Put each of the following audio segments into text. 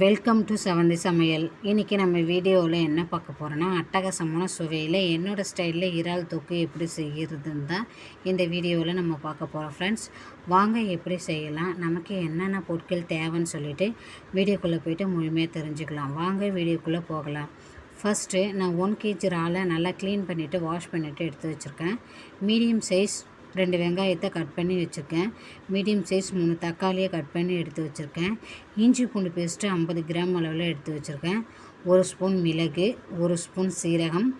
Welcome to செவந்தி சமையல் இன்றைக்கி நம்ம வீடியோவில் என்ன பார்க்க போகிறோன்னா அட்டகாசமான சுவையில் என்னோடய ஸ்டைலில் இறால் தொக்கு எப்படி செய்கிறதுன்னு தான் இந்த வீடியோவில் நம்ம பார்க்க போகிறோம் ஃப்ரெண்ட்ஸ் வாங்க எப்படி செய்யலாம்? நமக்கு என்னென்ன பொருட்கள் தேவைன்னு சொல்லிவிட்டு வீடியோக்குள்ளே போய்ட்டு முழுமையாக தெரிஞ்சுக்கலாம். வாங்க வீடியோக்குள்ளே போகலாம். ஃபஸ்ட்டு நான் ஒன் கேஜி இறாலை நல்லா க்ளீன் பண்ணிவிட்டு வாஷ் பண்ணிவிட்டு எடுத்து வச்சுருக்கேன். மீடியம் சைஸ் ரெண்டு வெங்காயத்தை கட் பண்ணி வச்சுருக்கேன். மீடியம் சைஸ் மூணு தக்காளியை கட் பண்ணி எடுத்து வச்சுருக்கேன். இஞ்சி பூண்டு பேஸ்ட்டு ஐம்பது கிராம் அளவில் எடுத்து வச்சுருக்கேன். ஒரு ஸ்பூன் மிளகு ஒரு ஸ்பூன் சீரகம்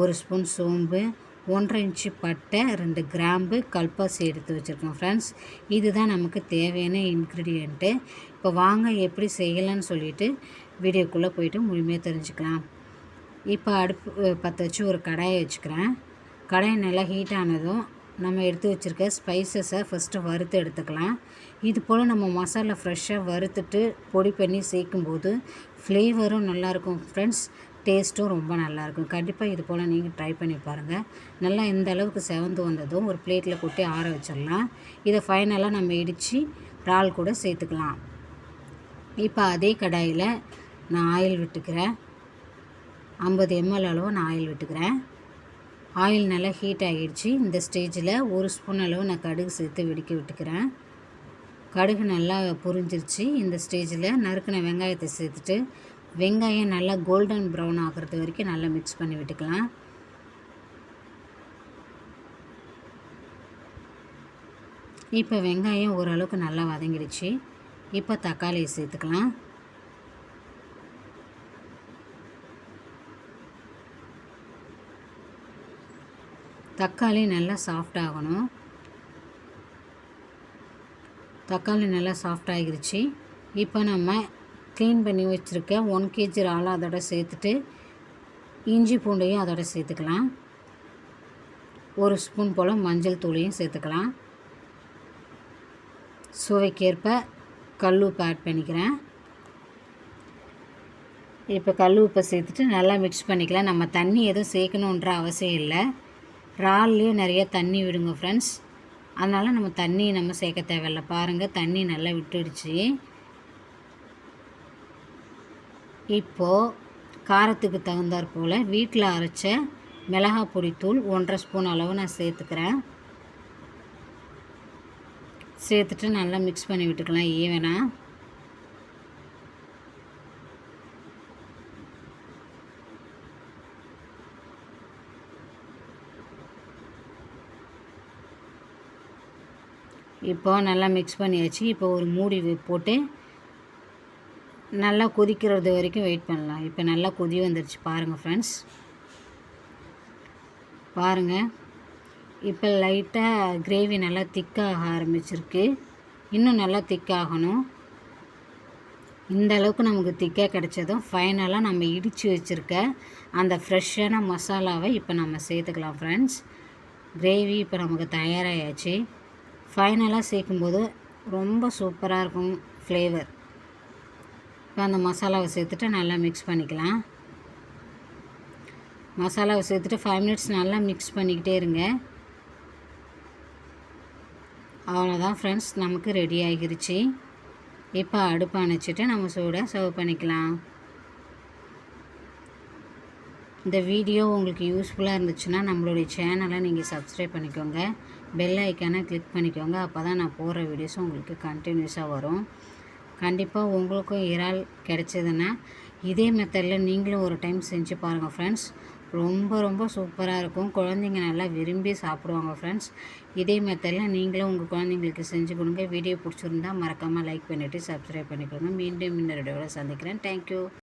ஒரு ஸ்பூன் சோம்பு ஒன்றரை இன்ச்சு பட்டை ரெண்டு கிராம்பு கல்பாசி எடுத்து வச்சுருக்கோம் ஃப்ரெண்ட்ஸ் இதுதான் நமக்கு தேவையான இன்க்ரீடியண்ட்டு இப்போ வாங்க எப்படி செய்யலான்னு சொல்லிவிட்டு வீடியோக்குள்ளே போயிட்டு முழுமையாக தெரிஞ்சுக்கலாம். இப்போ அடுப்பு பற்ற வச்சு ஒரு கடாயை வச்சுக்கிறேன். கடாய் நல்லா ஹீட் ஆனதும் நம்ம எடுத்து வச்சுருக்க ஸ்பைசஸை ஃபஸ்ட்டு வறுத்து எடுத்துக்கலாம். இது போல் நம்ம மசாலா ஃப்ரெஷ்ஷாக வறுத்துட்டு பொடி பண்ணி சேர்க்கும்போது ஃப்ளேவரும் நல்லாயிருக்கும் ஃப்ரெண்ட்ஸ் டேஸ்ட்டும் ரொம்ப நல்லாயிருக்கும் கண்டிப்பாக இது போல் நீங்கள் ட்ரை பண்ணி பாருங்கள் நல்லா இந்த அளவுக்கு செவந்து வந்ததும் ஒரு பிளேட்டில் கொட்டி ஆற வச்சிடலாம். இதை ஃபைனலாக நம்ம இடித்து இறால் கூட சேர்த்துக்கலாம். இப்போ அதே கடாயில் நான் ஆயில் விட்டுக்கிறேன். ஐம்பது எம்எல் அளவு நான் ஆயில் விட்டுக்கிறேன். ஆயில் நல்லா ஹீட் ஆகிடுச்சு. இந்த ஸ்டேஜில் ஒரு ஸ்பூன் அளவு நான் கடுகு சேர்த்து வெடிக்க விட்டுக்கிறேன். கடுகு நல்லா புரிஞ்சிருச்சு. இந்த ஸ்டேஜில் நறுக்கின வெங்காயத்தை சேர்த்துட்டு வெங்காயம் நல்லா கோல்டன் ப்ரௌன் ஆகிறது வரைக்கும் நல்லா மிக்ஸ் பண்ணி விட்டுக்கலாம். இப்போ வெங்காயம் ஓரளவுக்கு நல்லா வதங்கிடுச்சு. இப்போ தக்காளியை சேர்த்துக்கலாம். தக்காளி நல்லா சாஃப்ட் ஆகணும். தக்காளி நல்லா சாஃப்ட் ஆகிருச்சு. இப்போ நம்ம க்ளீன் பண்ணி வச்சுருக்க ஒன் கேஜி ராலை அதோட சேர்த்துட்டு இஞ்சி பூண்டையும் அதோட சேர்த்துக்கலாம். ஒரு ஸ்பூன் போல் மஞ்சள் தூளையும் சேர்த்துக்கலாம். சுவைக்கேற்ப கல் உப்பு ஆட் பண்ணிக்கிறேன். இப்போ கல் உப்பை சேர்த்துட்டு நல்லா மிக்ஸ் பண்ணிக்கலாம். நம்ம தண்ணி எதுவும் சேர்க்கணுன்ற அவசியம் இல்லை. இறால்லையும் நிறைய தண்ணி விடுங்க ஃப்ரெண்ட்ஸ் அதனால் நம்ம தண்ணி நம்ம சேர்க்க தேவையில்ல. பாருங்கள் தண்ணி நல்லா விட்டுடுச்சு. இப்போது காரத்துக்கு தகுந்தாற் போல் வீட்டில் அரைச்ச மிளகா பொடித்தூள் ஒன்றரை ஸ்பூன் அளவு நான் சேர்த்துக்கிறேன். சேர்த்துட்டு நல்லா மிக்ஸ் பண்ணி விட்டுக்கலாம் ஈவனாக இப்போ நல்லா மிக்ஸ் பண்ணியாச்சு. இப்போ ஒரு மூடி போட்டு நல்லா கொதிக்கிறது வரைக்கும் வெயிட் பண்ணலாம். இப்போ நல்லா கொதி வந்துடுச்சு பாருங்கள் ஃப்ரெண்ட்ஸ் பாருங்கள் இப்போ லைட்டாக கிரேவி நல்லா திக்காக ஆரம்பிச்சிருக்கு. இன்னும் நல்லா திக்காகணும் இந்த அளவுக்கு நமக்கு திக்காக கிடச்சதும் ஃபைனலாக நம்ம இடித்து வச்சுருக்க அந்த ஃப்ரெஷ்ஷான மசாலாவை இப்போ நம்ம சேர்த்துக்கலாம் ஃப்ரெண்ட்ஸ் கிரேவி இப்போ நமக்கு தயாராகியாச்சு ஃபைனலாக சேர்க்கும்போது ரொம்ப சூப்பராக இருக்கும் ஃப்ளேவர் இப்போ அந்த மசாலாவை சேர்த்துட்டு நல்லா மிக்ஸ் பண்ணிக்கலாம். மசாலாவை சேர்த்துட்டு ஃபைவ் மினிட்ஸ் நல்லா மிக்ஸ் பண்ணிக்கிட்டே இருங்க. அவ்வளோதான் ஃப்ரெண்ட்ஸ் நமக்கு ரெடி ஆகிருச்சு. இப்போ அடுப்பு அணைச்சிட்டு நம்ம சூடாக சர்வ் பண்ணிக்கலாம். இந்த வீடியோ உங்களுக்கு யூஸ்ஃபுல்லாக இருந்துச்சுன்னா நம்மளுடைய சேனலை நீங்கள் சப்ஸ்கிரைப் பண்ணிக்கோங்க. பெல் ஐக்கானை கிளிக் பண்ணிக்கோங்க. அப்போ தான் நான் போடுற வீடியோஸும் உங்களுக்கு கண்டினியூஸாக வரும். கண்டிப்பாக உங்களுக்கும் இறால் கிடச்சிதுன்னா இதே மெத்தடில் நீங்களும் ஒரு டைம் செஞ்சு பாருங்கள் ஃப்ரெண்ட்ஸ் ரொம்ப ரொம்ப சூப்பராக இருக்கும். குழந்தைங்க நல்லா விரும்பி சாப்பிடுவாங்க ஃப்ரெண்ட்ஸ் இதே மெத்தடில் நீங்களும் உங்கள் குழந்தைங்களுக்கு செஞ்சு கொடுங்க. வீடியோ பிடிச்சிருந்தா மறக்காமல் லைக் பண்ணிவிட்டு சப்ஸ்கிரைப் பண்ணிக்கோங்க. மீண்டும் இன்னொரு வீடியோவில் சந்திக்கிறேன். தேங்க்யூ